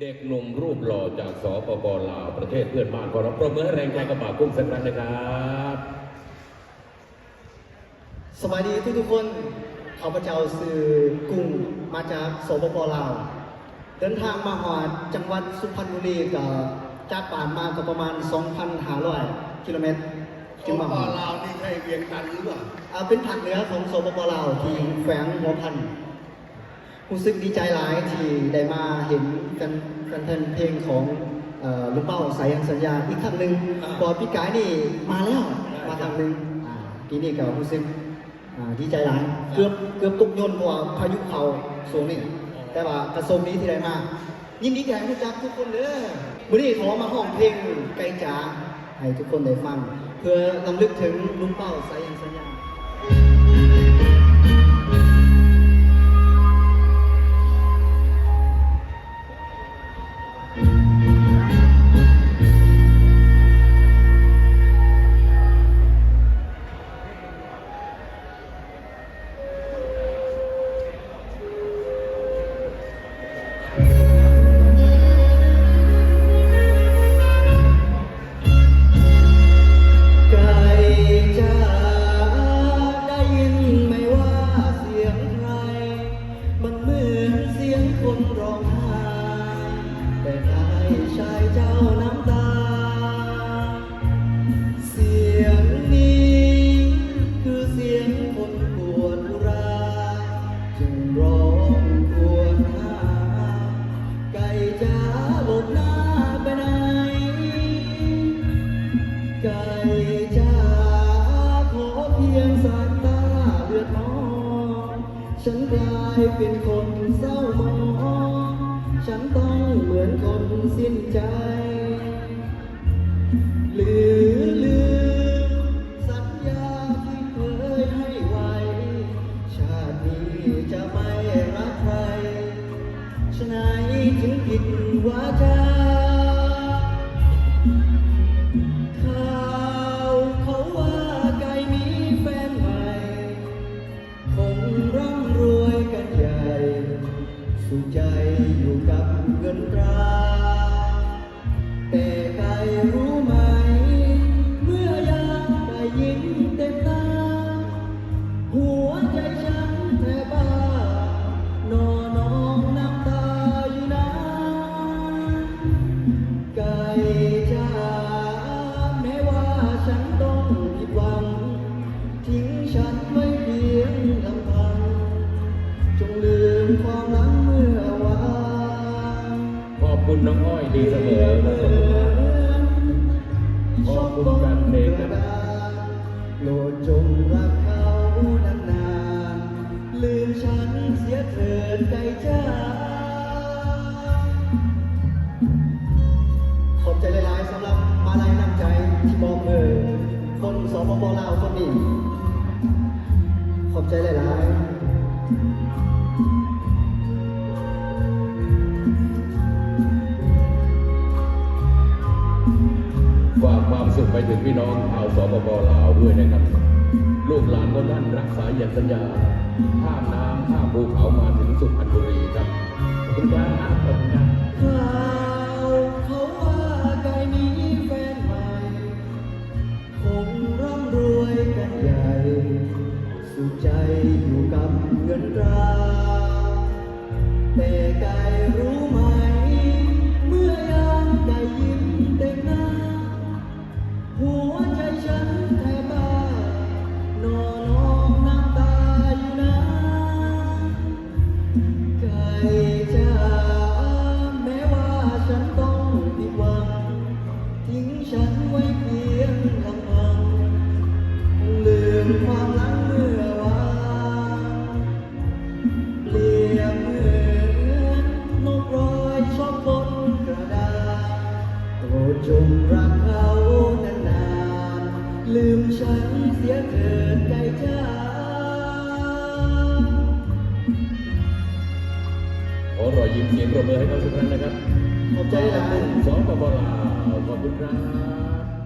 เด็กหนุ่มรูปหล่อจากสปปลาวประเทศเพื่อนบ้านขอรับประเมินแรงใจกระบะกุ้งสักครั้งนะครับสวัสดีทุกทุกๆคนข้าพเจ้าสื่อกรุงมาจากสปปลาวเดินทางมาหอดจังหวัดสุพรรณบุรีกับจากป่านมาก็ประมาณ 2,500กิโลเมตรจึงมาหอดลาวนี่ใช่เวียงจันทร์หรือเปล่า อ่าเป็นภาคเหนือของสปปลาวที่แฝงหัวพัน รู้สึกดีใจหลายที่ได้มาเห็นกันกันเพลงเพลงของเอ่อลูกเป้าสายันสัญญาอีกครั้งหนึ่งพอพี่กายนี่มาแล้วมาครั้งหนึ่งอ่าปีนี้ก็รู้สึกอ่าดีใจหลายเกือบเกือบตกยนต์เพราะว่าพายุเขาสูงนี่แต่ว่ากระทรวงนี้ที่ได้มายินดีแก่ผู้จักทุกคนเด้อวันนี้ขอมาห้องเพลงไกลจ๋าให้ทุกคนได้ฟัง เพื่อลำลึกถึงลุงเป้าสายันสัญญา ชายเจ้าน้ำตา เสียงนี้คือเสียงคนปวดอุราจึงร้องครวญหาไก่จ๋าหลบหน้าไปไหนไก่จ๋าขอเพียงสายตาเลือดมองฉันกลายเป็นคนเศร้ามองฉันต้อง สิ้นใจ ฉันไว้เพียงลำพัง จงลืมความหลังเมื่อวานขอบคุณน้องอ้อยดีเสมอครับขอบคุณการเพลงนะโปรดจงรักเขานานๆลืมฉันเสียเถิดไก่จ๋าขอบใจหลายๆสำหรับมาลัยน้ำใจที่มอบมือคนสปปลาวคนนี้ ขอบใจหลายๆฝากความสุขไปถึงพี่น้องชาวสปปลาวด้วยนะครับ ลูกหลานของท่านรักษายันสัญญาข้ามน้ำข้ามภูเขามาถึงสุพรรณบุรีครับขอบคุณครับขอบคุณครับ สุขใจอยู่กับเงินตราแต่กายรู้ นานๆลืมฉันเสียเถิดใจจ้าขอรอยยิ้มเสียงปรบมือให้เขาสักครั้งนะครับ ขอบใจหลานสองปปลาวขอบคุณครับ